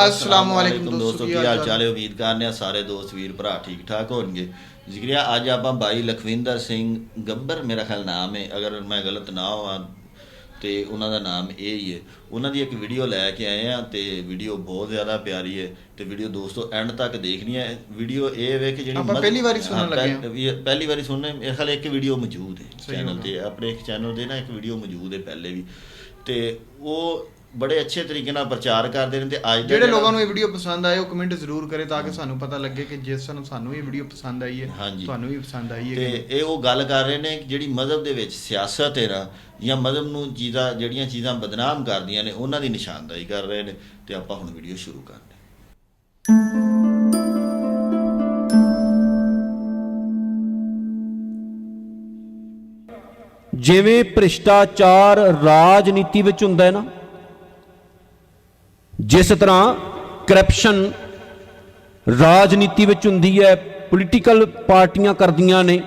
ਅਸਲਾਮ ਵਾਲੇਕੁਮ ਦੋਸਤੋ ਕੀ ਹਾਲ ਚਾਲ ਹੈ ਉਮੀਦ ਕਰਨੇ ਆ ਸਾਰੇ ਦੋਸਤ ਵੀਰ ਭਰਾ ਠੀਕ ਠਾਕ ਹੋਣਗੇ ਜ਼ਿਕਰਿਆ ਅੱਜ ਆਪਾਂ ਬਾਈ ਲਖਵਿੰਦਰ ਸਿੰਘ ਗੱਬਰ ਮੇਰਾ ਖਿਆਲ ਨਾਮ ਹੈ ਅਗਰ ਮੈਂ ਗਲਤ ਨਾ ਹੋਵਾਂ ਤੇ ਉਹਨਾਂ ਦਾ ਨਾਮ ਇਹ ਹੀ ਹੈ ਉਹਨਾਂ ਦੀ ਇੱਕ ਵੀਡੀਓ ਲੈ ਕੇ ਆਏ ਆ ਤੇ ਵੀਡੀਓ ਬਹੁਤ ਜ਼ਿਆਦਾ ਪਿਆਰੀ ਹੈ ਤੇ ਵੀਡੀਓ ਦੋਸਤੋ ਐਂਡ ਤੱਕ ਦੇਖਣੀ ਹੈ ਵੀਡੀਓ ਇਹ ਵੇ ਕਿ ਜਿਹੜੀ ਆਪਾਂ ਪਹਿਲੀ ਵਾਰੀ ਸੁਣਨ ਲੱਗੇ। ਵੀ- ਪਹਿਲੀ ਵਾਰੀ ਸੁਣਨੇ ਮੇਰੇ ਖਿਆਲ ਇੱਕ ਵੀਡੀਓ ਮੌਜੂਦ ਹੈ ਚੈਨਲ ਤੇ ਆਪਣੇ ਇੱਕ ਚੈਨਲ ਤੇ ਨਾ ਇੱਕ ਵੀਡੀਓ ਮੌਜੂਦ ਹੈ ਪਹਿਲੇ ਵੀ ਤੇ ਉਹ ਬੜੇ ਅੱਛੇ ਤਰੀਕੇ ਨਾਲ ਪ੍ਰਚਾਰ ਕਰਦੇ ਨੇ ਤੇ ਅੱਜ ਦਾ ਜਿਹੜੇ ਲੋਕਾਂ ਨੂੰ ਇਹ ਵੀਡੀਓ ਪਸੰਦ ਆਏ ਉਹ ਕਮੈਂਟ ਜ਼ਰੂਰ ਕਰੇ ਤਾਂ ਕਿ ਸਾਨੂੰ ਪਤਾ ਲੱਗੇ ਕਿ ਜਿਸ ਨੂੰ ਸਾਨੂੰ ਇਹ ਵੀਡੀਓ ਪਸੰਦ ਆਈ ਹੈ ਹਾਂਜੀ। ਤੁਹਾਨੂੰ ਵੀ ਪਸੰਦ ਆਈ ਹੈ ਤੇ। ਇਹ ਉਹ ਗੱਲ ਕਰ ਰਹੇ ਨੇ ਕਿ ਜਿਹੜੀ ਮਜ਼ਹਬ ਦੇ ਵਿੱਚ ਸਿਆਸਤ ਹੈ ਨਾ ਜਾਂ ਮਜ਼ਹਬ ਨੂੰ ਚੀਜ਼ਾਂ ਜਿਹੜੀਆਂ ਚੀਜ਼ਾਂ ਬਦਨਾਮ ਕਰਦੀਆਂ ਨੇ ਉਹਨਾਂ ਦੀ ਨਿਸ਼ਾਨਦਾਹੀ ਕਰ ਰਹੇ ਨੇ ਤੇ ਆਪਾਂ ਹੁਣ ਵੀਡੀਓ ਸ਼ੁਰੂ ਕਰਦੇ ਹਾਂ ਜਿਵੇਂ ਭ੍ਰਿਸ਼ਟਾਚਾਰ ਰਾਜਨੀਤੀ ਵਿੱਚ ਹੁੰਦਾ ਹੈ ਨਾ ਜਿਸ ਤਰ੍ਹਾਂ ਕਰਪਸ਼ਨ ਰਾਜਨੀਤੀ ਵਿੱਚ ਹੁੰਦੀ ਹੈ ਪੋਲੀਟੀਕਲ ਪਾਰਟੀਆਂ ਕਰਦੀਆਂ ਨੇ,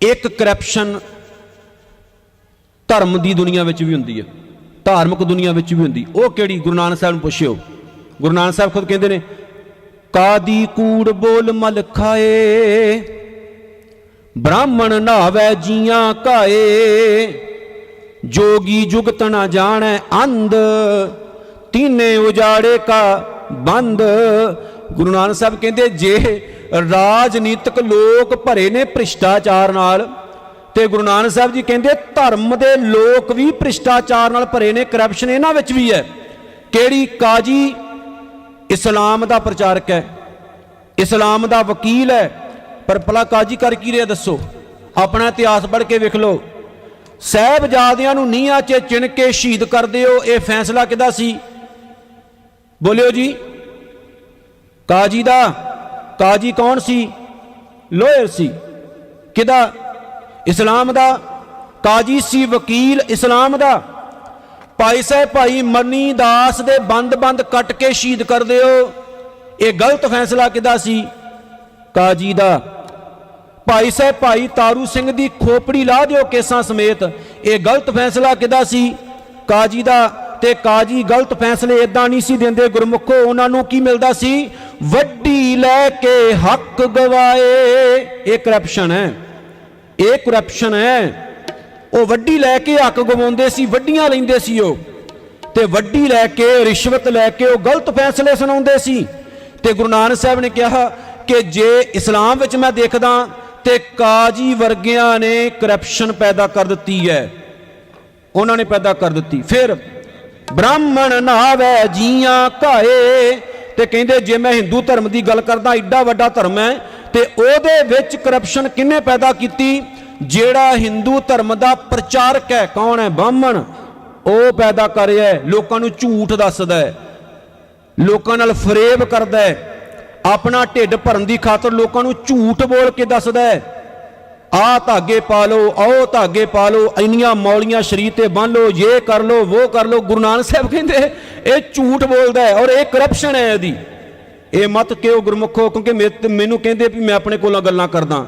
ਇੱਕ ਕਰਪਸ਼ਨ ਧਰਮ ਦੀ ਦੁਨੀਆ ਵਿੱਚ ਵੀ ਹੁੰਦੀ ਹੈ, ਧਾਰਮਿਕ ਦੁਨੀਆ ਵਿੱਚ ਵੀ ਹੁੰਦੀ। ਉਹ ਕਿਹੜੀ? ਗੁਰੂ ਨਾਨਕ ਸਾਹਿਬ ਨੂੰ ਪੁੱਛਿਓ। ਗੁਰੂ ਨਾਨਕ ਸਾਹਿਬ ਖੁਦ ਕਹਿੰਦੇ ਨੇ, ਕਾਦੀ ਕੂੜ ਬੋਲ ਮਲ ਖਾਏ, ਬ੍ਰਾਹਮਣ ਨਾਵੇ ਜੀਆਂ ਕਾਏ, ਜੋਗੀ ਜੁਗਤ ਨਾ ਜਾਣੈ ਅੰਧ ਤੀਨੇ ਉਜਾੜੇ ਕਾ ਬੰਦ। ਗੁਰੂ ਨਾਨਕ ਸਾਹਿਬ ਕਹਿੰਦੇ, ਜੇ ਰਾਜਨੀਤਿਕ ਲੋਕ ਭਰੇ ਨੇ ਭ੍ਰਿਸ਼ਟਾਚਾਰ ਨਾਲ, ਤੇ ਗੁਰੂ ਨਾਨਕ ਸਾਹਿਬ ਜੀ ਕਹਿੰਦੇ, ਧਰਮ ਦੇ ਲੋਕ ਵੀ ਭ੍ਰਿਸ਼ਟਾਚਾਰ ਨਾਲ ਭਰੇ ਨੇ ਕਰਪਸ਼ਨ ਇਹਨਾਂ ਵਿੱਚ ਵੀ ਹੈ। ਕਿਹੜੀ ਕਾਜੀ? ਇਸਲਾਮ ਦਾ ਪ੍ਰਚਾਰਕ ਹੈ। ਇਸਲਾਮ ਦਾ ਵਕੀਲ ਹੈ। ਪਰ ਭਲਾ ਕਾਜੀ ਕਰ ਕੀ ਰਿਹਾ ਦੱਸੋ? ਆਪਣਾ ਇਤਿਹਾਸ ਪੜ੍ਹ ਕੇ ਵੇਖ ਲਓ। ਸਹਿਬਜ਼ਾਦਿਆਂ ਨੂੰ ਨੀਹਾਂ 'ਚ ਚਿਣ ਕੇ ਸ਼ਹੀਦ ਕਰ ਦਿਓ, ਇਹ ਫੈਸਲਾ ਕਿਹਦਾ ਸੀ? ਬੋਲਿਓ ਜੀ, ਕਾਜੀ ਦਾ, ਕਾਜੀ ਕੌਣ ਸੀ? ਲੋਇਰ ਸੀ। ਕਿਹਦਾ? ਇਸਲਾਮ ਦਾ। ਕਾਜੀ ਸੀ ਵਕੀਲ ਇਸਲਾਮ ਦਾ। ਭਾਈ ਸਾਹਿਬ, ਭਾਈ ਮਨੀ ਦਾਸ ਦੇ ਬੰਦ-ਬੰਦ ਕੱਟ ਕੇ ਸ਼ਹੀਦ ਕਰ ਦਿਓ। ਇਹ ਗਲਤ ਫੈਸਲਾ ਕਿਹਦਾ ਸੀ? ਕਾਜੀ ਦਾ। ਭਾਈ ਸਾਹਿਬ, ਭਾਈ ਤਾਰੂ ਸਿੰਘ ਦੀ ਖੋਪੜੀ ਲਾ ਦਿਓ ਕੇਸਾਂ ਸਮੇਤ। ਇਹ ਗਲਤ ਫੈਸਲਾ ਕਿਹਦਾ ਸੀ? ਕਾਜੀ ਦਾ। ਤੇ ਕਾਜੀ ਗਲਤ ਫੈਸਲੇ ਇਦਾਂ ਨਹੀਂ ਸੀ ਦਿੰਦੇ ਗੁਰਮੁਖੋ, ਉਹਨਾਂ ਨੂੰ ਕੀ ਮਿਲਦਾ ਸੀ? ਵੱਡੀ ਲੈ ਕੇ ਹੱਕ ਗਵਾਏ। ਇਹ ਕਰਪਸ਼ਨ ਹੈ। ਇਹ ਕਰਪਸ਼ਨ ਹੈ। ਉਹ ਵੱਡੀ ਲੈ ਕੇ ਹੱਕ ਗਵਾਉਂਦੇ ਸੀ, ਵੱਡੀਆਂ ਲੈਂਦੇ ਸੀ ਉਹ। ਤੇ ਵੱਡੀ ਲੈ ਕੇ, ਰਿਸ਼ਵਤ ਲੈ ਕੇ ਉਹ ਗਲਤ ਫੈਸਲੇ ਸੁਣਾਉਂਦੇ ਸੀ। ਤੇ ਗੁਰੂ ਨਾਨਕ ਸਾਹਿਬ ਨੇ ਕਿਹਾ ਕਿ ਜੇ ਇਸਲਾਮ ਵਿੱਚ ਮੈਂ ਦੇਖਦਾ ਤੇ ਕਾਜੀ ਵਰਗਿਆਂ ਨੇ ਕਰਪਸ਼ਨ ਪੈਦਾ ਕਰ ਦਿੱਤੀ ਹੈ। ਉਹਨਾਂ ਨੇ ਪੈਦਾ ਕਰ ਦਿੱਤੀ। ਫਿਰ ਬ੍ਰਾਹਮਣ ਨਾਵੇ ਜੀਆਂ ਕਾਏ ਤੇ ਕਹਿੰਦੇ, ਜੇ ਮੈਂ ਹਿੰਦੂ ਧਰਮ ਦੀ ਗੱਲ ਕਰਦਾ, ਏਡਾ ਵੱਡਾ ਧਰਮ ਹੈ, ਤੇ ਉਹਦੇ ਵਿੱਚ ਕਰਪਸ਼ਨ ਕਿੰਨੇ ਪੈਦਾ ਕੀਤੀ? ਜਿਹੜਾ ਹਿੰਦੂ ਧਰਮ ਦਾ ਪ੍ਰਚਾਰਕ ਹੈ, ਕੌਣ ਹੈ? ਬ੍ਰਾਹਮਣ। ਉਹ ਪੈਦਾ ਕਰ ਰਿਹਾ ਹੈ। ਲੋਕਾਂ ਨੂੰ ਝੂਠ ਦੱਸਦਾ ਹੈ। ਲੋਕਾਂ ਨਾਲ ਫਰੇਬ ਕਰਦਾ ਹੈ। ਆਪਣਾ ਢਿੱਡ ਭਰਨ ਦੀ ਖਾਤਰ ਲੋਕਾਂ ਨੂੰ ਝੂਠ ਬੋਲ ਕੇ ਦੱਸਦਾ ਹੈ। ਆ ਧਾਗੇ ਪਾ ਲਓ, ਆਓ ਧਾਗੇ ਪਾ ਲਓ, ਇੰਨੀਆਂ ਮੌਲੀਆਂ ਸਰੀਰ ਤੇ ਬੰਨ ਲਓ ਇਹ ਕਰ ਲਓ ਉਹ ਕਰ ਲਓ, ਗੁਰੂ ਨਾਨਕ ਸਾਹਿਬ ਕਹਿੰਦੇ, ਇਹ ਝੂਠ ਬੋਲਦਾ ਹੈ ਔਰ ਇਹ ਕਰਪਸ਼ਨ ਹੈ ਇਹਦੀ। ਇਹ ਮਤ ਕਿਉਂ ਗੁਰਮੁਖੋ? ਕਿਉਂਕਿ ਮੇ- ਮੈਨੂੰ ਕਹਿੰਦੇ ਵੀ ਮੈਂ ਆਪਣੇ ਕੋਲੋਂ ਗੱਲਾਂ ਕਰਦਾ।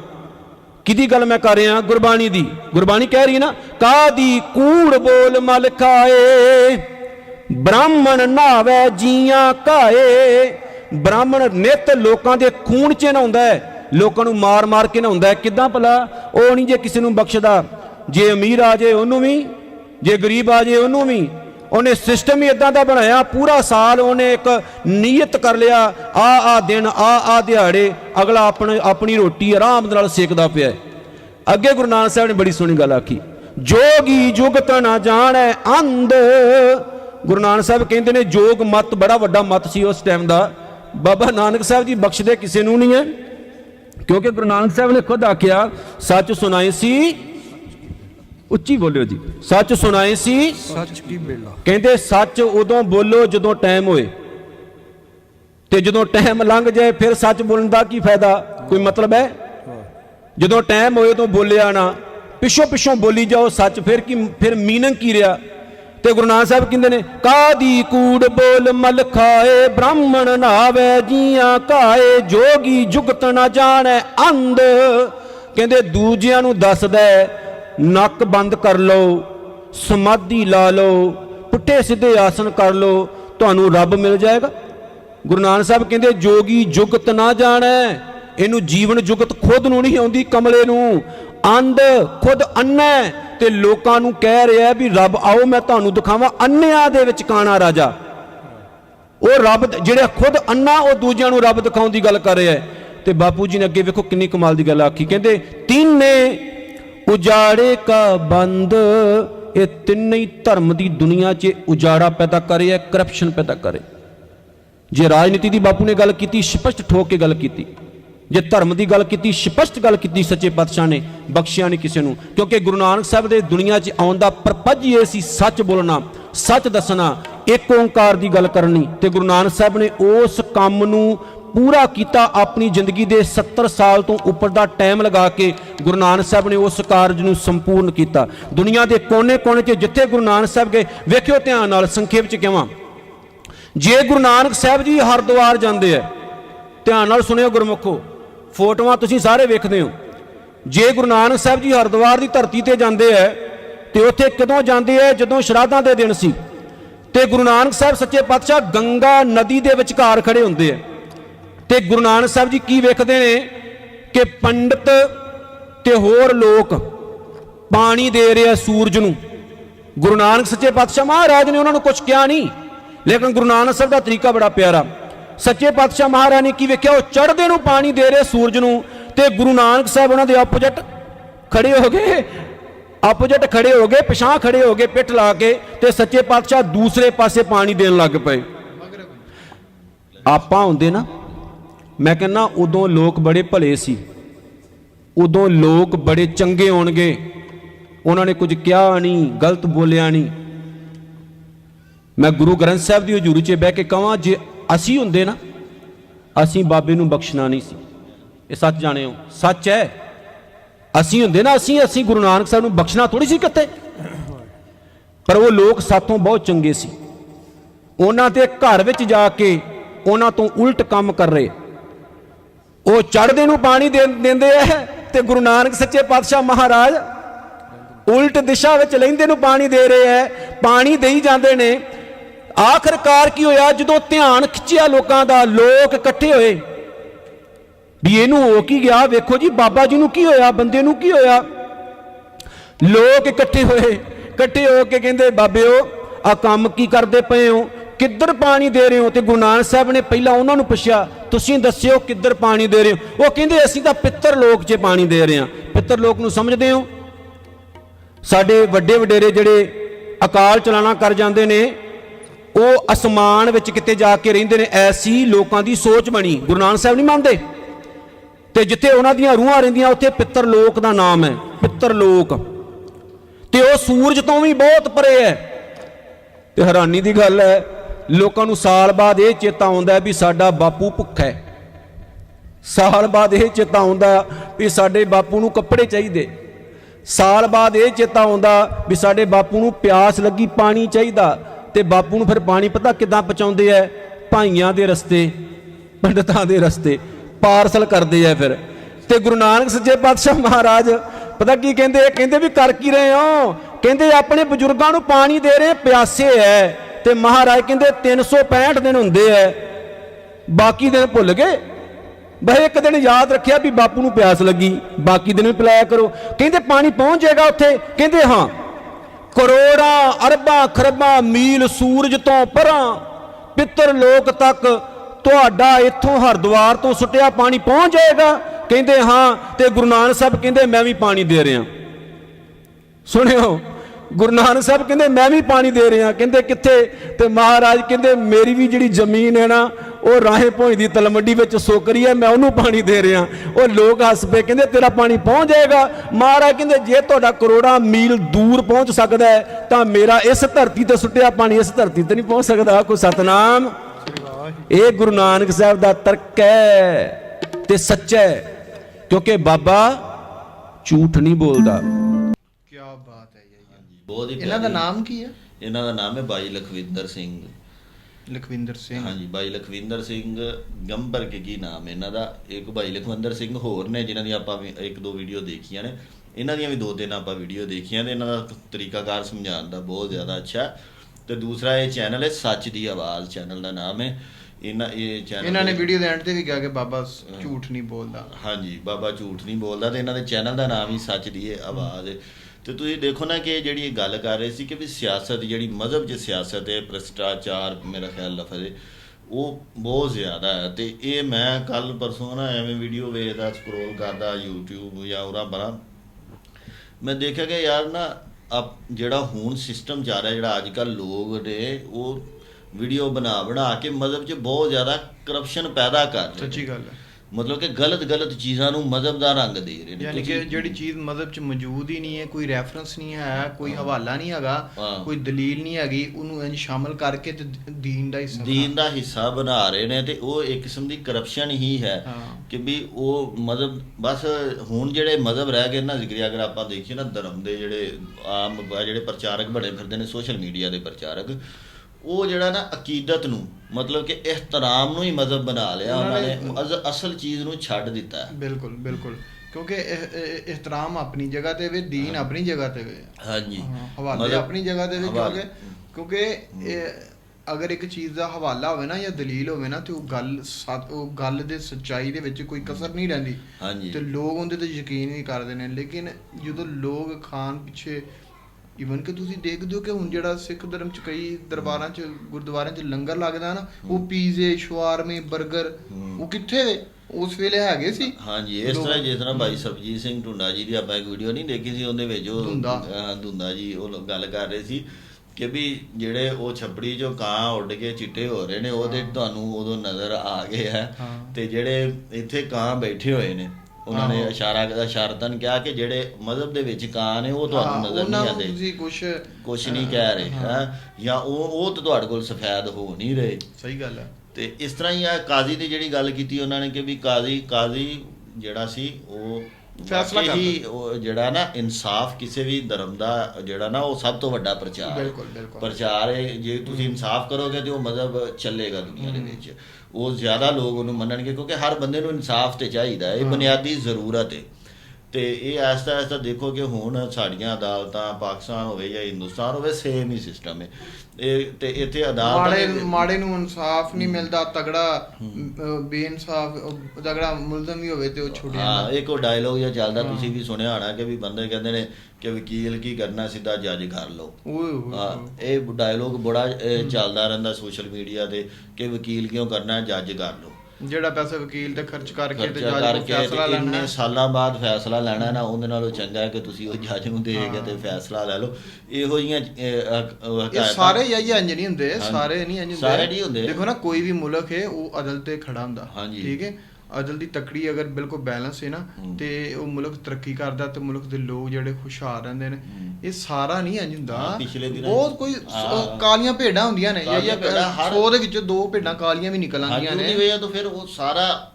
ਕਿਹਦੀ ਗੱਲ ਮੈਂ ਕਰ ਰਿਹਾ? ਗੁਰਬਾਣੀ ਦੀ। ਗੁਰਬਾਣੀ ਕਹਿ ਰਹੀ ਹੈ ਨਾ ਕਾਦੀ ਕੂੜ ਬੋਲ ਮਲ ਖਾਏ? ਬ੍ਰਾਹਮਣ ਨਾਵੇ ਜੀਆਂ ਕਾਏ? ਬ੍ਰਾਹਮਣ ਨਿਤ ਲੋਕਾਂ ਦੇ ਖੂਨ ਚ ਨਹਾਉਂਦਾ ਹੈ। ਲੋਕਾਂ ਨੂੰ ਮਾਰ ਮਾਰ ਕੇ ਨਹਾਉਂਦਾ ਹੈ। ਕਿਦਾਂ ਭਲਾ? ਉਹ ਨਹੀਂ ਜੇ ਕਿਸੇ ਨੂੰ ਬਖਸ਼ਦਾ। ਜੇ ਅਮੀਰ ਆ ਜੇ ਉਹਨੂੰ ਵੀ, ਜੇ ਗਰੀਬ ਆ ਜੇ ਉਹਨੂੰ ਵੀ। ਉਹਨੇ ਸਿਸਟਮ ਹੀ ਇਦਾਂ ਦਾ ਬਣਾਇਆ। ਪੂਰਾ ਸਾਲ ਉਹਨੇ ਇੱਕ ਨੀਅਤ ਕਰ ਲਿਆ। ਆ ਆ ਦਿਨ, ਆ ਆ ਦਿਹਾੜੇ, ਅਗਲਾ ਆਪਣੇ, ਆਪਣੀ ਰੋਟੀ ਆਰਾਮ ਨਾਲ ਸੇਕਦਾ ਪਿਆ ਅੱਗੇ ਗੁਰੂ ਨਾਨਕ ਸਾਹਿਬ ਨੇ ਬੜੀ ਸੋਹਣੀ ਗੱਲ ਆਖੀ। ਜੋਗੀ ਜੁਗਤ ਨਾ ਜਾਣੈ ਅੰਧ। ਗੁਰੂ ਨਾਨਕ ਸਾਹਿਬ ਕਹਿੰਦੇ ਨੇ, ਜੋਗ ਮਤ, ਬੜਾ ਵੱਡਾ ਮਤ ਸੀ ਉਸ ਟਾਈਮ ਦਾ। ਬਾਬਾ ਨਾਨਕ ਸਾਹਿਬ ਜੀ ਬਖਸ਼ਦੇ ਕਿਸੇ ਨੂੰ ਨਹੀਂ ਹੈ। ਕਿਉਂਕਿ ਗੁਰੂ ਨਾਨਕ ਸਾਹਿਬ ਨੇ ਖੁਦ ਆਖਿਆ ਸੱਚ ਸੁਣਾਏ ਸੀ ਉੱਚੀ ਬੋਲਿਓ ਜੀ ਸੱਚ ਸੁਣਾਏ ਸੀ ਸੱਚ ਕੀ ਬੇਲਾ ਕਹਿੰਦੇ ਸੱਚ ਉਦੋਂ ਬੋਲੋ ਜਦੋਂ ਟਾਈਮ ਹੋਏ। ਤੇ ਜਦੋਂ ਟਾਈਮ ਲੰਘ ਜਾਏ ਫਿਰ ਸੱਚ ਬੋਲਣ ਦਾ ਕੀ ਫਾਇਦਾ? ਕੋਈ ਮਤਲਬ ਹੈ? ਜਦੋਂ ਟਾਈਮ ਹੋਏ ਤਾਂ ਬੋਲਿਆ ਨਾ ਪਿੱਛੋਂ ਪਿੱਛੋਂ ਬੋਲੀ ਜਾਓ ਸੱਚ ਫਿਰ ਕੀ ਫਿਰ ਮੀਨਿੰਗ ਕੀ ਰਿਹਾ? ਤੇ ਗੁਰੂ ਨਾਨਕ ਸਾਹਿਬ ਕਹਿੰਦੇ ਨੇ ਕਾਦੀ ਕੂੜ ਬੋਲ ਮਲ ਖਾਏ, ਬ੍ਰਾਹਮਣ ਨਾਵੇ ਜੀਆਂ ਕਾਏ, ਜੋਗੀ ਜੁਗਤ ਨਾ ਜਾਣੈ ਅੰਧ। ਕਹਿੰਦੇ ਦੂਜਿਆਂ ਨੂੰ ਦੱਸਦਾ ਨੱਕ ਬੰਦ ਕਰ ਲਓ, ਸਮਾਧੀ ਲਾ ਲਓ, ਪੁੱਠੇ ਸਿੱਧੇ ਆਸਨ ਕਰ ਲਓ, ਤੁਹਾਨੂੰ ਰੱਬ ਮਿਲ ਜਾਏਗਾ। ਗੁਰੂ ਨਾਨਕ ਸਾਹਿਬ ਕਹਿੰਦੇ, ਜੋਗੀ ਜੁਗਤ ਨਾ ਜਾਣੈ, ਇਹਨੂੰ ਜੀਵਨ ਜੁਗਤ ਖੁਦ ਨੂੰ ਨਹੀਂ ਆਉਂਦੀ ਕਮਲੇ ਨੂੰ, ਅੰਧ ਖੁਦ ਅੰਨਾ ਤੇ ਲੋਕਾਂ ਨੂੰ ਕਹਿ ਰਿਹਾ ਵੀ ਰੱਬ, ਆਓ ਮੈਂ ਤੁਹਾਨੂੰ ਦਿਖਾਵਾਂ ਅੰਨਿਆਂ ਦੇ ਵਿੱਚ ਕਾਣਾ ਰਾਜਾ। ਉਹ ਰੱਬ ਜਿਹੜੇ ਖੁਦ ਅੰਨਾ, ਉਹ ਦੂਜਿਆਂ ਨੂੰ ਰੱਬ ਦਿਖਾਉਣ ਦੀ ਗੱਲ ਕਰ ਰਿਹਾ ਤੇ ਬਾਪੂ ਜੀ ਨੇ ਅੱਗੇ ਵੇਖੋ ਕਿੰਨੀ ਕਮਾਲ ਦੀ ਗੱਲ ਆਖੀ। ਕਹਿੰਦੇ, ਤਿੰਨੇ ਉਜਾੜੇ ਕਾ ਬੰਦ, ਇਹ ਤਿੰਨੇ ਹੀ ਧਰਮ ਦੀ ਦੁਨੀਆ 'ਚ ਉਜਾੜਾ ਪੈਦਾ ਕਰੇ ਹੈ ਕਰਪਸ਼ਨ ਪੈਦਾ ਕਰੇ ਜੇ ਰਾਜਨੀਤੀ ਦੀ ਬਾਪੂ ਨੇ ਗੱਲ ਕੀਤੀ, ਸਪਸ਼ਟ ਠੋਕ ਕੇ ਗੱਲ ਕੀਤੀ। ਜੇ ਧਰਮ ਦੀ ਗੱਲ ਕੀਤੀ, ਸਪਸ਼ਟ ਗੱਲ ਕੀਤੀ ਸੱਚੇ ਪਾਤਸ਼ਾਹ ਨੇ, ਬਖਸ਼ਿਆ ਨਹੀਂ ਕਿਸੇ ਨੂੰ। ਕਿਉਂਕਿ ਗੁਰੂ ਨਾਨਕ ਸਾਹਿਬ ਦੇ ਦੁਨੀਆ 'ਚ ਆਉਣ ਦਾ ਪਰਪੱਜ ਇਹ ਸੀ, ਸੱਚ ਬੋਲਣਾ, ਸੱਚ ਦੱਸਣਾ, ਇੱਕ ਓੰਕਾਰ ਦੀ ਗੱਲ ਕਰਨੀ। ਤੇ ਗੁਰੂ ਨਾਨਕ ਸਾਹਿਬ ਨੇ ਉਸ ਕੰਮ ਨੂੰ ਪੂਰਾ ਕੀਤਾ ਆਪਣੀ ਜ਼ਿੰਦਗੀ ਦੇ 70 ਸਾਲ ਤੋਂ ਉੱਪਰ ਦਾ ਟਾਈਮ ਲਗਾ ਕੇ, ਗੁਰੂ ਨਾਨਕ ਸਾਹਿਬ ਨੇ ਉਸ ਕਾਰਜ ਨੂੰ ਸੰਪੂਰਨ ਕੀਤਾ। ਦੁਨੀਆ ਦੇ ਕੋਨੇ-ਕੋਨੇ 'ਚ ਜਿੱਥੇ ਗੁਰੂ ਨਾਨਕ ਸਾਹਿਬ ਗਏ, ਵੇਖਿਓ ਧਿਆਨ ਨਾਲ, ਸੰਖੇਪ 'ਚ ਕਹਾਂ ਜੇ ਗੁਰੂ ਨਾਨਕ ਸਾਹਿਬ ਜੀ ਹਰਿਦੁਆਰ ਜਾਂਦੇ ਆ ਧਿਆਨ ਨਾਲ ਸੁਣਿਓ ਗੁਰਮੁਖੋ ਫੋਟੋਆਂ ਤੁਸੀਂ ਸਾਰੇ ਵੇਖਦੇ ਹੋ। ਜੇ ਗੁਰੂ ਨਾਨਕ ਸਾਹਿਬ ਜੀ ਹਰਿਦੁਆਰ ਦੀ ਧਰਤੀ ਤੇ ਜਾਂਦੇ ਆ ਤੇ ਉੱਥੇ ਕਦੋਂ ਜਾਂਦੇ ਆ ਜਦੋਂ ਸ਼ਰਾਧਾਂ ਦੇ ਦਿਨ ਸੀ। ਤੇ ਗੁਰੂ ਨਾਨਕ ਸਾਹਿਬ ਸੱਚੇ ਪਾਤਸ਼ਾਹ ਗੰਗਾ ਨਦੀ ਦੇ ਵਿਚਕਾਰ ਖੜੇ ਹੁੰਦੇ ਆ ਤੇ ਗੁਰੂ ਨਾਨਕ ਸਾਹਿਬ ਜੀ ਕੀ ਵੇਖਦੇ ਨੇ? ਕਿ ਪੰਡਤ ਤੇ ਹੋਰ ਲੋਕ ਪਾਣੀ ਦੇ ਰਹੇ ਆ ਸੂਰਜ ਨੂੰ। ਗੁਰੂ ਨਾਨਕ ਸੱਚੇ ਪਾਤਸ਼ਾਹ ਮਹਾਰਾਜ ਨੇ ਉਹਨਾਂ ਨੂੰ ਕੁਝ ਕਿਹਾ ਨਹੀਂ। ਲੇਕਿਨ ਗੁਰੂ ਨਾਨਕ ਸਾਹਿਬ ਦਾ ਤਰੀਕਾ ਬੜਾ ਪਿਆਰਾ। ਸੱਚੇ ਪਾਤਸ਼ਾਹ ਮਹਾਰਾਜ ਨੇ ਕੀ ਵੇਖਿਆ? ਉਹ ਚੜ੍ਹਦੇ ਨੂੰ ਪਾਣੀ ਦੇ ਰਹੇ ਸੂਰਜ ਨੂੰ ਤੇ ਗੁਰੂ ਨਾਨਕ ਸਾਹਿਬ ਉਹਨਾਂ ਦੇ ਆਪੋਜੀਟ ਖੜੇ ਹੋ ਗਏ। ਆਪੋਜੀਟ ਖੜੇ ਹੋ ਗਏ ਪਿਛਾਂ ਖੜੇ ਹੋ ਗਏ, ਪਿੱਠ ਲਾ ਕੇ ਤੇ ਸੱਚੇ ਪਾਤਸ਼ਾਹ ਦੂਸਰੇ ਪਾਸੇ ਪਾਣੀ ਦੇਣ ਲੱਗ ਪਏ। ਆਪਾਂ ਹੁੰਦੇ ਨਾ, ਮੈਂ ਕਹਿੰਦਾ ਉਦੋਂ ਲੋਕ ਬੜੇ ਭਲੇ ਸੀ। ਉਦੋਂ ਲੋਕ ਬੜੇ ਚੰਗੇ ਹੋਣਗੇ। ਉਹਨਾਂ ਨੇ ਕੁਝ ਕਿਹਾ ਨਹੀਂ, ਗਲਤ ਬੋਲਿਆ ਨਹੀਂ। ਮੈਂ ਗੁਰੂ ਗ੍ਰੰਥ ਸਾਹਿਬ ਦੀ ਹਜ਼ੂਰੀ 'ਚ ਬਹਿ ਕੇ ਕਹਾਂ, ਜੇ ਅਸੀਂ ਹੁੰਦੇ ਨਾ, ਅਸੀਂ ਬਾਬੇ ਨੂੰ ਬਖਸ਼ਣਾ ਨਹੀਂ ਸੀ। ਇਹ ਸੱਚ ਜਾਣਿਓ, ਸੱਚ ਹੈ। ਅਸੀਂ ਹੁੰਦੇ ਨਾ, ਅਸੀਂ ਅਸੀਂ ਗੁਰੂ ਨਾਨਕ ਸਾਹਿਬ ਨੂੰ ਬਖਸ਼ਣਾ ਥੋੜੀ ਸੀ ਕਿਤੇ ਪਰ ਉਹ ਲੋਕ ਸਾਥੋਂ ਬਹੁਤ ਚੰਗੇ ਸੀ। ਉਹਨਾਂ ਦੇ ਘਰ ਵਿੱਚ ਜਾ ਕੇ ਉਹਨਾਂ ਤੋਂ ਉਲਟ ਕੰਮ ਕਰ ਰਹੇ। ਉਹ ਚੜ੍ਹਦੇ ਨੂੰ ਪਾਣੀ ਦੇ ਦਿੰਦੇ ਐ ਤੇ ਗੁਰੂ ਨਾਨਕ ਸੱਚੇ ਪਾਤਸ਼ਾਹ ਮਹਾਰਾਜ ਉਲਟ ਦਿਸ਼ਾ ਵਿੱਚ ਲੈਂਦੇ ਨੂੰ ਪਾਣੀ ਦੇ ਰਹੇ ਐ। ਪਾਣੀ ਦੇਈ ਜਾਂਦੇ ਨੇ ਆਖਰਕਾਰ ਕੀ ਹੋਇਆ? ਜਦੋਂ ਧਿਆਨ ਖਿੱਚਿਆ ਲੋਕਾਂ ਦਾ, ਲੋਕ ਇਕੱਠੇ ਹੋਏ। ਵੀ ਇਹਨੂੰ ਹੋ ਕੀ ਗਿਆ? ਵੇਖੋ ਜੀ, ਬਾਬਾ ਜੀ ਨੂੰ ਕੀ ਹੋਇਆ? ਬੰਦੇ ਨੂੰ ਕੀ ਹੋਇਆ? ਲੋਕ ਇਕੱਠੇ ਹੋਏ। ਇਕੱਠੇ ਹੋ ਕੇ ਕਹਿੰਦੇ, ਬਾਬਿਓ ਆ ਕੰਮ ਕੀ ਕਰਦੇ ਪਏ ਹੋ? ਕਿੱਧਰ ਪਾਣੀ ਦੇ ਰਹੇ ਹੋ? ਤੇ ਗੁਰੂ ਨਾਨਕ ਸਾਹਿਬ ਨੇ ਪਹਿਲਾਂ ਉਹਨਾਂ ਨੂੰ ਪੁੱਛਿਆ, ਤੁਸੀਂ ਦੱਸਿਓ ਕਿੱਧਰ ਪਾਣੀ ਦੇ ਰਹੇ ਹੋ? ਉਹ ਕਹਿੰਦੇ, ਅਸੀਂ ਤਾਂ ਪਿੱਤਰ ਲੋਕ 'ਚ ਪਾਣੀ ਦੇ ਰਹੇ ਹਾਂ। ਪਿੱਤਰ ਲੋਕ ਨੂੰ ਸਮਝਦੇ ਹੋ? ਸਾਡੇ ਵੱਡੇ ਵਡੇਰੇ ਜਿਹੜੇ ਅਕਾਲ ਚਲਾਣਾ ਕਰ ਜਾਂਦੇ ਨੇ ਉਹ ਅਸਮਾਨ ਵਿੱਚ ਕਿਤੇ ਜਾ ਕੇ ਰਹਿੰਦੇ ਨੇ, ਐਸੀ ਲੋਕਾਂ ਦੀ ਸੋਚ ਬਣੀ। ਗੁਰੂ ਨਾਨਕ ਸਾਹਿਬ ਨਹੀਂ ਮੰਨਦੇ? ਤੇ ਜਿੱਥੇ ਉਹਨਾਂ ਦੀਆਂ ਰੂਹਾਂ ਰਹਿੰਦੀਆਂ, ਉੱਥੇ ਪਿੱਤਰ ਲੋਕ ਦਾ ਨਾਮ ਹੈ, ਪਿੱਤਰ ਲੋਕ। ਤੇ ਉਹ ਸੂਰਜ ਤੋਂ ਵੀ ਬਹੁਤ ਪਰੇ ਹੈ। ਤੇ ਹੈਰਾਨੀ ਦੀ ਗੱਲ ਹੈ, ਲੋਕਾਂ ਨੂੰ ਸਾਲ ਬਾਅਦ ਇਹ ਚੇਤਾ ਆਉਂਦਾ ਵੀ ਸਾਡਾ ਬਾਪੂ ਭੁੱਖਾ ਹੈ। ਸਾਲ ਬਾਅਦ ਇਹ ਚੇਤਾ ਆਉਂਦਾ ਵੀ ਸਾਡੇ ਬਾਪੂ ਨੂੰ ਕੱਪੜੇ ਚਾਹੀਦੇ। ਸਾਲ ਬਾਅਦ ਇਹ ਚੇਤਾ ਆਉਂਦਾ ਵੀ ਸਾਡੇ ਬਾਪੂ ਨੂੰ ਪਿਆਸ ਲੱਗੀ, ਪਾਣੀ ਚਾਹੀਦਾ। ਤੇ ਬਾਪੂ ਨੂੰ ਫਿਰ ਪਾਣੀ ਪਤਾ ਕਿੱਦਾਂ ਪਹੁੰਚਾਉਂਦੇ ਐ? ਭਾਈਆਂ ਦੇ ਰਸਤੇ, ਪੰਡਤਾਂ ਦੇ ਰਸਤੇ, ਪਾਰਸਲ ਕਰਦੇ ਐ ਫਿਰ। ਤੇ ਗੁਰੂ ਨਾਨਕ ਸੱਚੇ ਪਾਤਸ਼ਾਹ ਮਹਾਰਾਜ, ਪਤਾ ਕੀ ਕਹਿੰਦੇ? ਕਹਿੰਦੇ ਵੀ ਕਰ ਕੀ ਰਹੇ ਹੋ? ਕਹਿੰਦੇ ਆਪਣੇ ਬਜ਼ੁਰਗਾਂ ਨੂੰ ਪਾਣੀ ਦੇ ਰਹੇ ਪਿਆਸੇ ਐ। ਤੇ ਮਹਾਰਾਜ ਕਹਿੰਦੇ 365 ਦਿਨ ਹੁੰਦੇ ਐ। ਬਾਕੀ ਦਿਨ ਭੁੱਲ ਗਏ? ਬਈ ਇੱਕ ਦਿਨ ਯਾਦ ਰੱਖਿਆ ਵੀ ਬਾਪੂ ਨੂੰ ਪਿਆਸ ਲੱਗੀ। ਬਾਕੀ ਦਿਨ ਵੀ ਪਿਲਾਇਆ ਕਰੋ। ਕਹਿੰਦੇ ਪਾਣੀ ਪਹੁੰਚ ਜਾਏਗਾ ਉੱਥੇ? ਕਹਿੰਦੇ ਹਾਂ। ਕਰੋੜਾਂ ਅਰਬਾਂ ਖਰਬਾਂ ਮੀਲ ਸੂਰਜ ਤੋਂ ਪਰਾਂ ਪਿੱਤਰ ਲੋਕ ਤੱਕ ਤੁਹਾਡਾ ਇੱਥੋਂ ਹਰਿਦੁਆਰ ਤੋਂ ਸੁੱਟਿਆ ਪਾਣੀ ਪਹੁੰਚ ਜਾਏਗਾ? ਕਹਿੰਦੇ ਹਾਂ ਤੇ ਗੁਰੂ ਨਾਨਕ ਸਾਹਿਬ ਕਹਿੰਦੇ, ਮੈਂ ਵੀ ਪਾਣੀ ਦੇ ਰਿਹਾ। ਸੁਣਿਓ, ਗੁਰੂ ਨਾਨਕ ਸਾਹਿਬ ਕਹਿੰਦੇ, ਮੈਂ ਵੀ ਪਾਣੀ ਦੇ ਰਿਹਾ। ਕਹਿੰਦੇ ਕਿੱਥੇ? ਤੇ ਮਹਾਰਾਜ ਕਹਿੰਦੇ, ਮੇਰੀ ਵੀ ਜਿਹੜੀ ਜ਼ਮੀਨ ਹੈ ਨਾ ਉਹ ਰਾਹੇ ਭੋਈ ਦੀ ਤਲਮੰਡੀ ਵਿੱਚ ਸੋਕਰੀ ਹੈ ਮੈਂ ਉਹਨੂੰ ਪਾਣੀ ਦੇ ਰਿਹਾ। ਉਹ ਲੋਕ ਹੱਸ ਪਏ ਕਹਿੰਦੇ ਤੇਰਾ ਪਾਣੀ ਪਹੁੰਚ ਜਾਏਗਾ। ਮਹਾਰਾਜ ਕਹਿੰਦੇ ਜੇ ਤੁਹਾਡਾ ਕਰੋੜਾਂ ਮੀਲ ਦੂਰ ਪਹੁੰਚ ਸਕਦਾ ਹੈ ਤਾਂ ਮੇਰਾ ਇਸ ਧਰਤੀ ਤੇ ਸੁੱਟਿਆ ਪਾਣੀ ਇਸ ਧਰਤੀ ਤੇ ਨਹੀਂ ਪਹੁੰਚ ਸਕਦਾ। ਕੋ ਸਤਨਾਮ। ਇਹ ਗੁਰੂ ਨਾਨਕ ਸਾਹਿਬ ਦਾ ਤਰਕ ਹੈ ਤੇ ਸੱਚਾ ਹੈ ਕਿਉਂਕਿ ਬਾਬਾ ਝੂਠ ਨਹੀਂ ਬੋਲਦਾ। ਕੀ ਬਾਤ ਹੈ ਜੀ ਬਹੁਤ ਹੀ ਇਹਨਾਂ ਦਾ ਨਾਮ ਕੀ ਹੈ? ਇਹਨਾਂ ਦਾ ਨਾਮ ਹੈ ਬਾਈ ਲਖਵਿੰਦਰ ਸਿੰਘ। ਲਖਵਿੰਦਰ ਸਿੰਘ। ਹਾਂਜੀ ਬਾਈ ਲਖਵਿੰਦਰ ਸਿੰਘ ਗੰਬਰ ਕੇ ਕੀ ਨਾਮ ਇਹਨਾਂ ਦਾ? ਇੱਕ ਬਾਈ ਲਖਵਿੰਦਰ ਸਿੰਘ ਹੋਰ ਨੇ ਜਿਨ੍ਹਾਂ ਦੀ ਆਪਾਂ ਇੱਕ ਦੋ ਵੀਡੀਓ ਦੇਖੀਆਂ ਨੇ। ਇਹਨਾਂ ਦੀਆਂ ਵੀ ਦੋ ਤਿੰਨ ਆਪਾਂ ਵੀਡੀਓ ਦੇਖੀਆਂ ਤੇ ਇਹਨਾਂ ਦਾ ਤਰੀਕਾਕਾਰ ਸਮਝਾਉਣ ਦਾ ਬਹੁਤ ਜ਼ਿਆਦਾ ਅੱਛਾ। ਤੇ ਦੂਸਰਾ ਇਹ ਚੈਨਲ ਹੈ ਸੱਚ ਦੀ ਆਵਾਜ਼ ਚੈਨਲ ਦਾ ਨਾਮ ਹੈ। ਇਹਨਾਂ ਇਹ ਚੈਨਲ ਇਹਨਾਂ ਨੇ ਵੀਡੀਓ ਦੇ ਐਂਡ ਤੇ ਵੀ ਕਿਹਾ ਕਿ ਬਾਬਾ ਝੂਠ ਨਹੀਂ ਬੋਲਦਾ। ਹਾਂਜੀ ਬਾਬਾ ਝੂਠ ਨਹੀਂ ਬੋਲਦਾ ਤੇ ਇਹਨਾਂ ਦੇ ਚੈਨਲ ਦਾ ਨਾਮ ਹੀ ਸੱਚ ਦੀ ਆਵਾਜ਼ ਹੈ। ਤੇ ਤੁਸੀਂ ਦੇਖੋ ਨਾ ਕਿ ਜਿਹੜੀ ਇਹ ਗੱਲ ਕਰ ਰਹੇ ਸੀ ਕਿ ਵੀ ਸਿਆਸਤ, ਜਿਹੜੀ ਮਜ਼ਹਬ 'ਚ ਸਿਆਸਤ ਹੈ, ਭ੍ਰਿਸ਼ਟਾਚਾਰ ਮੇਰਾ ਖਿਆਲ ਲਫ਼ਜ਼ ਹੈ, ਉਹ ਬਹੁਤ ਜ਼ਿਆਦਾ ਹੈ। ਤੇ ਇਹ ਮੈਂ ਕੱਲ ਪਰਸੋਂ ਨਾ ਐਵੇਂ ਵੀਡੀਓ ਵੇਖਦਾ ਸਕਰੋਲ ਕਰਦਾ YouTube ਜਾਂ ਉਰਾ ਬਰਾ, ਮੈਂ ਦੇਖਿਆ ਕਿ ਯਾਰ ਨਾ ਅਬ ਜਿਹੜਾ ਹੁਣ ਸਿਸਟਮ ਚੱਲ ਰਿਹਾ, ਜਿਹੜਾ ਅੱਜ ਕੱਲ ਲੋਕ ਨੇ, ਉਹ ਵੀਡੀਓ ਬਣਾ ਬਣਾ ਕੇ ਮਜ਼ਹਬ 'ਚ ਬਹੁਤ ਜ਼ਿਆਦਾ ਕਰਪਸ਼ਨ ਪੈਦਾ ਕਰ ਰਹੇ ਸੱਚੀ ਗੱਲ ਹੈ। ਮਤਲਬ ਕਿ ਗਲਤ ਗਲਤ ਚੀਜ਼ਾਂ ਨੂੰ ਮਜ਼ਹਬ ਦਾ ਰੰਗ ਦੇ ਰਹੇ ਨੇ ਯਾਨੀ ਕਿ ਜਿਹੜੀ ਚੀਜ਼ ਮਜ਼ਹਬ 'ਚ ਮੌਜੂਦ ਹੀ ਨਹੀਂ ਹੈ ਕੋਈ ਰੈਫਰੈਂਸ ਨਹੀਂ ਹੈ ਕੋਈ ਹਵਾਲਾ ਨਹੀਂ ਹੈਗਾ। ਕੋਈ ਦਲੀਲ ਨਹੀਂ ਹੈਗੀ ਉਹਨੂੰ ਇੰਜ ਸ਼ਾਮਲ ਕਰਕੇ ਤੇ ਦੀਨ ਦਾ ਹਿੱਸਾ ਦੀਨ ਦਾ ਹਿੱਸਾ ਬਣਾ ਰਹੇ ਨੇ ਤੇ ਉਹ ਇੱਕ ਕਿਸਮ ਦੀ ਕਰਪਸ਼ਨ ਹੀ ਹੈ। ਕਿ ਵੀ ਉਹ ਮਜ਼ਹਬ ਬਸ ਹੁਣ ਜਿਹੜੇ ਮਜ਼ਹਬ ਰਹਿ ਗਏ ਨਾ ਜ਼ਿਕਰ ਅਗਰ ਆਪਾਂ ਦੇਖੀਏ ਨਾ ਧਰਮ ਦੇ ਜਿਹੜੇ ਆਮ ਜਿਹੜੇ ਪ੍ਰਚਾਰਕ ਬਣੇ ਫਿਰਦੇ ਨੇ ਸੋਸ਼ਲ ਮੀਡੀਆ ਦੇ ਪ੍ਰਚਾਰਕ ਉਹ ਜਿਹੜਾ ਨਾ ਅਕੀਦਤ ਨੂੰ ਮਤਲਬ ਕਿ ਇhtਰਾਮ ਨੂੰ ਹੀ ਮਜ਼ਹਬ ਬਣਾ ਲਿਆ ਉਹਨਾਂ ਨੇ- ਅਸਲ ਚੀਜ਼ ਨੂੰ ਛੱਡ ਦਿੱਤਾ। ਬਿਲਕੁਲ ਬਿਲਕੁਲ। ਕਿਉਂਕਿ ਇhtਰਾਮ ਆਪਣੀ ਜਗ੍ਹਾ ਤੇ ਵੇ ਦੀਨ ਆਪਣੀ ਜਗ੍ਹਾ ਤੇ ਵੇ ਹਾਂਜੀ। ਹਵਾਲੇ ਆਪਣੀ ਜਗ੍ਹਾ ਤੇ ਵੀ ਕਿਉਂਕਿ ਕਿਉਂਕਿ ਅਗਰ ਇੱਕ ਚੀਜ਼ ਦਾ ਹਵਾਲਾ ਹੋਵੇ ਨਾ ਜਾਂ ਦਲੀਲ ਹੋਵੇ ਨਾ ਤੇ ਉਹ ਗੱਲ ਉਹ ਗੱਲ ਦੇ ਸੱਚਾਈ ਦੇ ਵਿੱਚ ਕੋਈ ਕਸਰ ਨਹੀਂ ਰਹਿੰਦੀ। ਹਾਂਜੀ। ਤੇ ਲੋਕ ਉਹਦੇ ਤੇ ਯਕੀਨ ਨਹੀਂ ਕਰਦੇ ਨੇ। ਲੇਕਿਨ ਜਦੋਂ ਲੋਕ ਖਾਨ ਪਿੱਛੇ ਇਵਨ ਕਿ ਤੁਸੀਂ ਦੇਖਦੇ ਹੋ ਕਿ ਹੁਣ ਜਿਹੜਾ ਸਿੱਖ ਧਰਮ ਚ ਕਈ ਦਰਬਾਰਾਂ ਚ ਗੁਰਦੁਆਰਿਆਂ ਚ ਲੰਗਰ ਲੱਗਦਾ ਨਾ ਉਹ ਪੀਜ਼ੇ ਸ਼ਵਾਰਮੇ 버ਗਰ ਉਹ ਕਿੱਥੇ ਵੇ ਉਸ ਵੇਲੇ ਹੈਗੇ ਸੀ। ਹਾਂਜੀ ਇਸ ਤਰ੍ਹਾਂ ਜਿਸ ਤਰ੍ਹਾਂ ਭਾਈ ਸਰਬਜੀਤ ਸਿੰਘ ਢੁੰਡਾ ਜੀ ਦੀ ਆਪਾਂ ਇੱਕ ਵੀਡੀਓ ਨਹੀਂ ਦੇਖੀ ਸੀ ਉਹਦੇ ਵਿੱਚ ਉਹ ਧੁੰਦਾ। ਜੀ ਉਹ ਗੱਲ ਕਰ ਰਹੇ ਸੀ ਕਿ ਵੀ ਜਿਹੜੇ ਉਹ ਛੱਪੜੀ ਚੋਂ ਕਾਂ ਉੱਡ ਕੇ ਚਿੱਟੇ ਹੋ ਰਹੇ ਨੇ ਉਹਦੇ ਤੁਹਾਨੂੰ ਉਦੋਂ ਨਜ਼ਰ ਆ ਗਏ ਹਾਂ। ਤੇ ਜਿਹੜੇ ਇੱਥੇ ਕਾਂ ਬੈਠੇ ਹੋਏ ਨੇ ਉਹਨਾਂ ਨੇ। ਇਸ਼ਾਰਾ ਇਸ਼ਾਰਤਨ ਕਿਹਾ ਕਿ ਜਿਹੜੇ ਮਜ਼ਹਬ ਦੇ ਵਿੱਚ ਕਾਂ ਨੇ ਉਹ ਤੁਹਾਨੂੰ ਨਜ਼ਰ ਨਹੀਂ ਨੂੰ ਆਉਂਦੇ। ਤੁਸੀਂ ਕੁਝ ਕੁਛ ਨਹੀਂ ਕਹਿ ਰਹੇ ਹੈ। ਜਾਂ ਉਹ ਉਹ ਤਾਂ ਤੁਹਾਡੇ ਕੋਲ ਸਫੈਦ ਹੋ ਨਹੀਂ ਰਹੇ। ਸਹੀ ਗੱਲ ਹੈ। ਤੇ ਇਸ ਤਰ੍ਹਾਂ ਹੀ ਆ ਕਾਜ਼ੀ ਦੀ ਜਿਹੜੀ ਗੱਲ ਕੀਤੀ ਉਹਨਾਂ ਨੇ ਕਿ ਵੀ ਕਾਜ਼ੀ ਕਾਜ਼ੀ ਜਿਹੜਾ ਸੀ ਉਹ ਫੈਸਲਾ ਹੀ ਉਹ ਜਿਹੜਾ ਨਾ ਇਨਸਾਫ ਕਿਸੇ ਵੀ ਧਰਮ ਦਾ ਜਿਹੜਾ ਨਾ ਉਹ ਸਭ ਤੋਂ ਵੱਡਾ ਪ੍ਰਚਾਰ ਹੈ। ਬਿਲਕੁਲ, ਬਿਲਕੁਲ। ਪ੍ਰਚਾਰ ਹੈ ਜੇ ਤੁਸੀਂ ਇਨਸਾਫ ਕਰੋਗੇ ਤੇ ਉਹ ਮਜ਼ਹਬ ਚੱਲੇਗਾ ਦੁਨੀਆ ਦੇ ਵਿੱਚ। ਉਹ ਜ਼ਿਆਦਾ ਲੋਕ ਉਹਨੂੰ ਮੰਨਣਗੇ ਕਿਉਂਕਿ ਹਰ ਬੰਦੇ ਨੂੰ ਇਨਸਾਫ ਤੇ ਚਾਹੀਦਾ ਹੈ। ਇਹ ਬੁਨਿਆਦੀ ਜ਼ਰੂਰਤ ਹੈ। ਤੇ ਇਹ ਐਸਾ ਐਸਾ ਦੇਖੋ ਕਿ ਹੁਣ ਸਾਡੀਆਂ ਅਦਾਲਤਾਂ ਪਾਕਿਸਤਾਨ ਹੋਵੇ ਜਾਂ ਹਿੰਦੁਸਤਾਨ ਹੋਵੇ ਸੇਮ ਹੀ ਸਿਸਟਮ ਹੈ। ਇਹ ਤੇ ਇੱਥੇ ਅਦਾਲਤਾਂ ਮਾੜੇ ਮਾੜੇ ਨੂੰ ਇਨਸਾਫ ਨਹੀਂ ਮਿਲਦਾ ਤਗੜਾ ਬੇਇਨਸਾਫ ਤਗੜਾ ਮੁਲਜ਼ਮ ਵੀ ਹੋਵੇ ਤੇ ਉਹ ਛੁੱਟ ਹਾਂ ਜਾਂਦਾ ਇੱਕ ਉਹ ਡਾਇਲੋਗ ਜਿਹਾ ਚੱਲਦਾ ਤੁਸੀਂ ਵੀ ਸੁਣਿਆ ਹੋਣਾ ਕਿ ਵੀ ਬੰਦੇ ਕਹਿੰਦੇ ਨੇ ਕਿ ਵਕੀਲ ਕੀ ਕਰਨਾ ਸਿੱਧਾ ਜੱਜ ਕਰ ਲਓ। ਹਾਂ। ਇਹ ਡਾਇਲੋਗ ਬੜਾ ਚੱਲਦਾ ਰਹਿੰਦਾ ਸੋਸ਼ਲ ਮੀਡੀਆ ਤੇ ਕਿ ਵਕੀਲ ਕਿਉਂ ਕਰਨਾ ਜੱਜ ਕਰ ਲਓ। ਜਿਹੜਾ ਪੈਸਾ ਵਕੀਲ ਤੇ ਖਰਚ ਕਰਕੇ ਤੇ ਜੱਜ ਕਰਕੇ ਫੈਸਲਾ ਲੈਣਾ ਇੰਨੇ। ਸਾਲਾਂ ਬਾਅਦ ਫੈਸਲਾ ਲੈਣਾ ਨਾ ਉਹਦੇ ਨਾਲੋਂ ਚੰਗਾ ਹੈ ਕਿ ਤੁਸੀਂ ਉਹ ਜੱਜ ਨੂੰ ਦੇ ਕੇ ਤੇ ਫੈਸਲਾ ਲੈ ਲਓ ਇਹੋ ਜੀਆਂ ਇਹ ਸਾਰੇ ਯਾਈ ਇੰਜ ਨਹੀਂ ਹੁੰਦੇ। ਸਾਰੇ ਨਹੀਂ ਇੰਜ ਹੁੰਦੇ ਸਾਰੇ ਨਹੀਂ ਹੁੰਦੇ। ਦੇਖੋ ਨਾ ਕੋਈ ਵੀ ਮੁਲਕ ਹੈ ਉਹ ਅਦਲ ਤੇ ਖੜਾ ਹੁੰਦਾ। ਠੀਕ ਹੈ ਅਦਲ ਦੀ ਤਕੜੀ ਅਗਰ ਬਿਲਕੁਲ ਬੈਲੈਂਸ ਹੈ ਨਾ। ਤੇ ਉਹ ਮੁਲਕ ਤਰੱਕੀ ਕਰਦਾ ਤੇ ਮੁਲਕ ਦੇ ਲੋਕ ਜਿਹੜੇ ਖੁਸ਼ਹਾਲ ਰਹਿੰਦੇ ਨੇ ਇਹ ਸਾਰਾ ਨਹੀਂ ਇੰਜ ਹੁੰਦਾ ਬਹੁਤ ਕੋਈ। ਕਾਲੀਆਂ ਭੇਡਾਂ ਹੁੰਦੀਆਂ ਨੇ ਜਾਂ 100 ਦੇ ਵਿੱਚੋਂ ਦੋ ਭੇਡਾਂ ਕਾਲੀਆਂ ਵੀ ਨਿਕਲ ਆਉਂਦੀਆਂ ਉਹਦੀ ਨੇ ਵਜ੍ਹਾ ਤੋਂ ਫਿਰ ਉਹ ਸਾਰਾ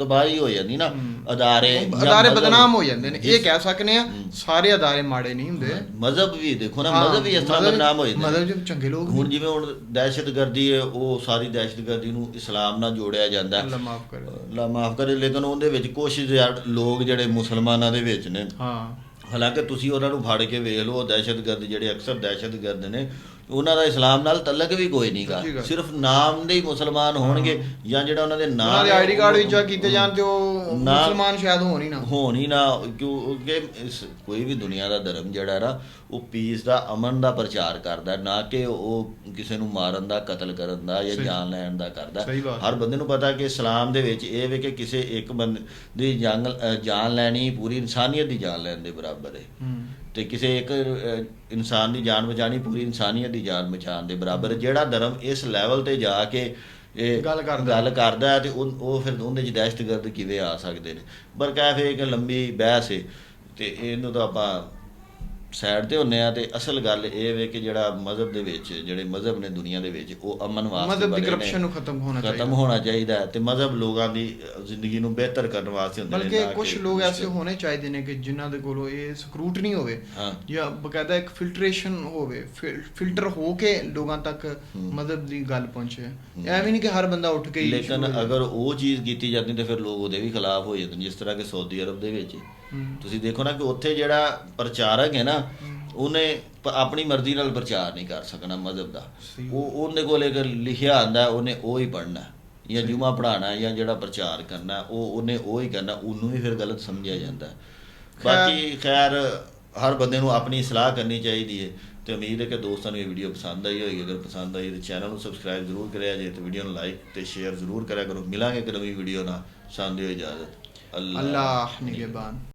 ਤਬਾਹੀ ਹੋ ਜਾਂਦੀ ਨਾ। ਅਦਾਰੇ ਅਦਾਰੇ ਬਦਨਾਮ ਹੋ ਜਾਂਦੇ ਨੇ ਇਹ ਕਹਿ ਸਕਨੇ ਆ ਸਾਰੇ ਅਦਾਰੇ ਮਾੜੇ ਨਹੀਂ ਹੁੰਦੇ ਮਜ਼ਹਬ ਵੀ ਦੇਖੋ ਨਾ ਮਜ਼ਹਬ ਵੀ ਇਸ ਤਰ੍ਹਾਂ ਬਦਨਾਮ ਹੋ ਜਾਂਦੇ। ਮਜ਼ਹਬ ਚ ਚੰਗੇ ਲੋਕ ਹੁਣ। ਜਿਵੇਂ ਹੁਣ ਦਹਿਸ਼ਤਗਰਦੀ ਹੈ ਉਹ ਸਾਰੀ ਦਹਿਸ਼ਤਗਰਦੀ ਨੂੰ ਇਸਲਾਮ ਨਾਲ ਜੋੜਿਆ ਜਾਂਦਾ। ਅੱਲਾ ਮਾਫ ਕਰੇ ਅੱਲਾ ਮਾਫ ਕਰੇ ਲੇਕਿਨ ਉਹਦੇ ਵਿੱਚ ਕੁਝ ਲੋਕ ਜਿਹੜੇ ਮੁਸਲਮਾਨਾਂ ਦੇ ਵਿੱਚ ਨੇ ਹਾਂ ਹਾਲਾਂਕਿ ਤੁਸੀਂ ਉਹਨਾਂ ਨੂੰ ਫੜ ਕੇ ਵੇਖ ਲਓ ਦਹਿਸ਼ਤਗਰਦ ਜਿਹੜੇ ਅਕਸਰ ਦਹਿਸ਼ਤਗਰਦ ਨੇ ਉਹਨਾਂ ਦਾ ਇਸਲਾਮ ਨਾਲ ਤਲਕ ਵੀ ਕੋਈ ਨਹੀਂਗਾ। ਸਿਰਫ ਨਾਮ ਦੇ ਹੀ ਮੁਸਲਮਾਨ ਹੋਣਗੇ ਜਾਂ ਜਿਹੜਾ ਉਹਨਾਂ ਦੇ ਨਾਮ ਉਹਨਾਂ ਦੇ ਆਈਡੀ ਕਾਰਡ ਵਿੱਚ ਕੀਤੇ ਜਾਣ ਤੇ ਉਹ ਮੁਸਲਮਾਨ ਸ਼ਾਇਦ ਹੋਣ ਹੀ ਨਾ। ਹੋਣ ਹੀ ਨਾ ਕਿਉਂਕਿ ਕੋਈ ਵੀ ਦੁਨੀਆ ਦਾ ਧਰਮ ਜਿਹੜਾ ਹੈ ਨਾ ਉਹ ਪੀਸ ਦਾ ਅਮਨ ਦਾ ਪ੍ਰਚਾਰ ਕਰਦਾ ਨਾ ਕਿ ਉਹ ਕਿਸੇ ਨੂੰ ਮਾਰਨ ਦਾ ਕਤਲ ਕਰਨ ਦਾ ਜਾਂ। ਜਾਨ ਲੈਣ ਦਾ ਕਰਦਾ। ਹਰ ਬੰਦੇ ਨੂੰ ਪਤਾ ਕਿ ਇਸਲਾਮ ਦੇ ਵਿੱਚ ਇਹ ਵੇ ਕਿ ਕਿਸੇ ਇੱਕ ਬੰਦੇ ਦੀ ਜਾਨ ਲੈਣੀ ਪੂਰੀ ਇਨਸਾਨੀਅਤ ਦੀ ਜਾਨ ਲੈਣ ਦੇ ਬਰਾਬਰ ਹੈ। ਹੂੰ। ਤੇ ਕਿਸੇ ਇੱਕ ਇਨਸਾਨ ਦੀ ਜਾਨ ਬਚਾਣੀ ਪੂਰੀ ਇਨਸਾਨੀਅਤ ਦੀ ਜਾਨ ਬਚਾਉਣ ਦੇ ਬਰਾਬਰ। ਜਿਹੜਾ ਧਰਮ ਇਸ ਲੈਵਲ ਤੇ ਜਾ ਕੇ ਇਹ ਗੱਲ ਕਰਦਾ ਗੱਲ ਕਰਦਾ ਤੇ ਉਹ ਫਿਰ ਉਹਦੇ ਚ ਦਹਿਸ਼ਤਗਰਦ ਕਿਵੇਂ ਆ ਸਕਦੇ ਨੇ ਪਰ ਕਹਿ ਇੱਕ ਲੰਬੀ ਬਹਿਸ ਹੈ ਤੇ ਇਹਨੂੰ ਤਾਂ ਆਪਾਂ ਸਾਈਡ ਤੇ ਹੁੰਨੇ ਆ ਤੇ ਅਸਲ ਗੱਲ ਇਹ ਵੇ ਕਿ ਜਿਹੜਾ ਮਜ਼ਹਬ ਦੇ ਵਿੱਚ ਜਿਹੜੇ ਮਜ਼ਹਬ ਨੇ ਦੁਨੀਆ ਦੇ ਵਿੱਚ ਉਹ ਅਮਨ ਵਾਸਤੇ ਮਜ਼ਹਬ ਦੀ। ਕਰਪਸ਼ਨ ਨੂੰ ਖਤਮ ਹੋਣਾ ਖਤਮ ਚਾਹੀਦਾ ਹੋਣਾ ਚਾਹੀਦਾ ਤੇ ਮਜ਼ਹਬ ਲੋਕਾਂ ਦੀ ਜ਼ਿੰਦਗੀ ਨੂੰ ਬਿਹਤਰ ਕਰਨ ਵਾਸਤੇ ਹੁੰਦੇ ਨੇ ਬਲਕਿ ਕੁਝ ਲੋਕ ਐਸੇ। ਹੋਣੇ ਚਾਹੀਦੇ ਨੇ ਕਿ ਜਿਨ੍ਹਾਂ ਦੇ ਕੋਲੋਂ ਇਹ ਸਕਰੂਟਨੀ ਹੋਵੇ ਜਾਂ ਬਕਾਇਦਾ ਇੱਕ ਫਿਲਟਰੇਸ਼ਨ ਹੋਵੇ ਫਿਲਟਰ ਹੋ ਕੇ ਲੋਕਾਂ ਤੱਕ ਮਜ਼ਹਬ ਦੀ ਗੱਲ ਪਹੁੰਚੇ ਐਵੇਂ ਨਹੀਂ ਕਿ ਹਰ ਬੰਦਾ ਉੱਠ ਕੇ ਹੀ ਲੇਕਿਨ। ਅਗਰ ਉਹ ਚੀਜ਼ ਕੀਤੀ ਜਾਂਦੀ ਤੇ ਫਿਰ ਲੋਕ ਉਹਦੇ ਵੀ ਖਿਲਾਫ ਹੋ ਜਾਂਦੇ ਜਿਸ ਤਰ੍ਹਾਂ ਕਿ ਸਾਊਦੀ ਅਰਬ ਦੇ ਵਿੱਚ। ਤੁਸੀਂ ਦੇਖੋ ਨਾ ਕਿ ਉੱਥੇ ਜਿਹੜਾ ਪ੍ਰਚਾਰਕ ਹੈ ਨਾ ਉਹਨੇ ਆਪਣੀ ਮਰਜ਼ੀ ਨਾਲ ਪ੍ਰਚਾਰ ਨਹੀਂ ਕਰ ਸਕਣਾ ਮਜ਼ਹਬ ਦਾ। ਉਹ ਉਹਦੇ ਕੋਲ ਇੱਕ ਲਿਖਿਆ ਆਂਦਾ ਉਹਨੇ ਉਹ ਹੀ ਪੜ੍ਹਨਾ ਜਾਂ ਜੁਮਾ ਪੜ੍ਹਾਉਣਾ ਜਾਂ ਜਿਹੜਾ ਪ੍ਰਚਾਰ ਕਰਨਾ ਉਹ ਉਹਨੇ ਉਹ ਹੀ ਕਰਨਾ ਉਹਨੂੰ ਵੀ ਫਿਰ ਗਲਤ ਸਮਝਿਆ ਜਾਂਦਾ। ਹੈ। ਬਾਕੀ ਖੈਰ ਹਰ ਬੰਦੇ ਨੂੰ ਆਪਣੀ ਸਲਾਹ ਕਰਨੀ ਚਾਹੀਦੀ ਹੈ ਤੇ ਉਮੀਦ ਹੈ ਕਿ ਦੋਸਤਾਂ ਨੂੰ ਇਹ ਵੀਡੀਓ ਪਸੰਦ ਆਈ ਹੋਵੇਗੀ ਅਗਰ ਪਸੰਦ ਆਈ ਤਾਂ ਚੈਨਲ ਨੂੰ ਸਬਸਕ੍ਰਾਈਬ ਜ਼ਰੂਰ ਕਰਿਆ ਜੇ ਤੇ ਵੀਡੀਓ ਨੂੰ ਲਾਈਕ ਤੇ ਸ਼ੇਅਰ ਜ਼ਰੂਰ ਕਰਿਆ ਕਰੋ। ਮਿਲਾਂਗੇ ਇੱਕ ਨਵੀਂ ਵੀਡੀਓ ਨਾਲ। ਸਾਨੂੰ ਦਿਓ ਇਜਾਜ਼ਤ। ਅੱਲਾ ਅੱਲਾਹ ਨਿਗਹਿਬਾਨ।